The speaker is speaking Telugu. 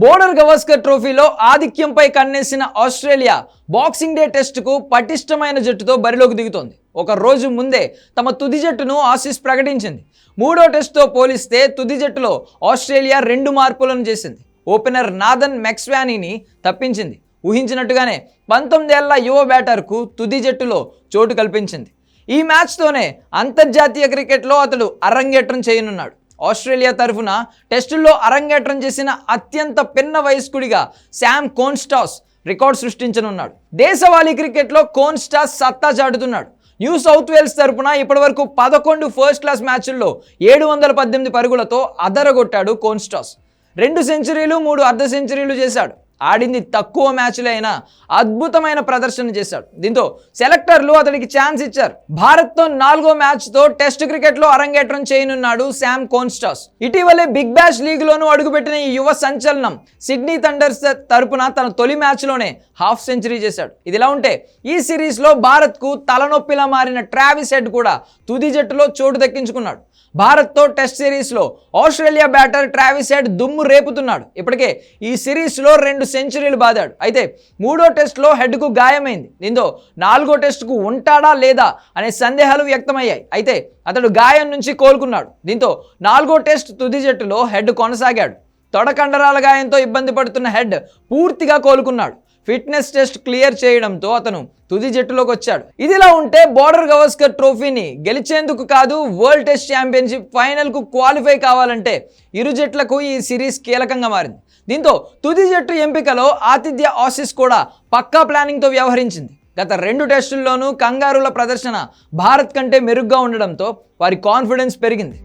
బోర్డర్ గవస్కర్ ట్రోఫీలో ఆధిక్యంపై కన్నేసిన ఆస్ట్రేలియా బాక్సింగ్ డే టెస్టుకు పటిష్టమైన జట్టుతో బరిలోకి దిగుతోంది. ఒక రోజు ముందే తమ తుది జట్టును ఆసీస్ ప్రకటించింది. మూడో టెస్టుతో పోలిస్తే తుది జట్టులో ఆస్ట్రేలియా రెండు మార్పులను చేసింది. Opener Nathan మెక్స్వానీని తప్పించింది. ఊహించినట్టుగానే పంతొమ్మిదేళ్ళ యువ బ్యాటర్కు తుది జట్టులో చోటు కల్పించింది. ఈ మ్యాచ్తోనే అంతర్జాతీయ క్రికెట్లో అతడు అరంగేట్రం చేయనున్నాడు. ఆస్ట్రేలియా తరఫున టెస్టుల్లో అరంగేట్రం చేసిన అత్యంత పిన్న వయస్కుడిగా శామ్ కోన్స్టాస్ రికార్డ్ సృష్టించనున్నాడు. దేశవాళీ క్రికెట్లో కోన్స్టాస్ సత్తా చాటుతున్నాడు. న్యూ సౌత్ వేల్స్ తరపున ఇప్పటివరకు పదకొండు ఫస్ట్ క్లాస్ మ్యాచ్ల్లో ఏడు వందల పద్దెనిమిది పరుగులతో అదరగొట్టాడు కోన్స్టాస్. రెండు సెంచరీలు మూడు అర్ధ సెంచరీలు చేశాడు. ఆడింది తక్కువ మ్యాచ్లు అయినా అద్భుతమైన ప్రదర్శన చేశాడు. దీంతో సెలెక్టర్లు అతడికి ఛాన్స్ ఇచ్చారు. భారత్తో నాలుగో మ్యాచ్తో టెస్ట్ క్రికెట్లో అరంగేట్రం చేయనున్నాడు శామ్ కోన్స్టాస్. ఇటీవలే బిగ్ బ్యాష్ లీగ్లోనూ అడుగుపెట్టిన ఈ యువ సంచలనం సిడ్నీ థండర్స్ తరపున తన తొలి మ్యాచ్లోనే హాఫ్ సెంచరీ చేశాడు. ఇదిలా ఉంటే ఈ సిరీస్లో భారత్కు తలనొప్పిలా మారిన ట్రావిస్ హెడ్ కూడా తుది జట్టులో చోటు దక్కించుకున్నాడు. భారత్తో టెస్ట్ సిరీస్లో ఆస్ట్రేలియా బ్యాటర్ ట్రావిస్ హెడ్ దుమ్ము రేపుతున్నాడు. ఇప్పటికే ఈ సిరీస్లో రెండు సెంచరీలు బాదాడు. అయితే మూడో టెస్ట్లో హెడ్కు గాయమైంది. దీంతో నాలుగో టెస్టుకు ఉంటాడా లేదా అనే సందేహాలు వ్యక్తమయ్యాయి. అయితే అతడు గాయం నుంచి కోలుకున్నాడు. దీంతో నాలుగో టెస్ట్ తుది జట్టులో హెడ్ కొనసాగాడు. తొడకండరాల గాయంతో ఇబ్బంది పడుతున్న హెడ్ పూర్తిగా కోలుకున్నాడు. ఫిట్నెస్ టెస్ట్ క్లియర్ చేయడంతో అతను తుది జట్టులోకి వచ్చాడు. ఇదిలా ఉంటే బోర్డర్ గవస్కర్ ట్రోఫీని గెలిచేందుకు కాదు వరల్డ్ టెస్ట్ ఛాంపియన్షిప్ ఫైనల్కు క్వాలిఫై కావాలంటే ఇరు జట్లకు ఈ సిరీస్ కీలకంగా మారింది. దీంతో తుది జట్టు ఎంపికలో ఆతిథ్య ఆసీస్ కూడా పక్కా ప్లానింగ్తో వ్యవహరించింది. గత రెండు టెస్టుల్లోనూ కంగారుల ప్రదర్శన భారత్ కంటే మెరుగ్గా ఉండడంతో వారి కాన్ఫిడెన్స్ పెరిగింది.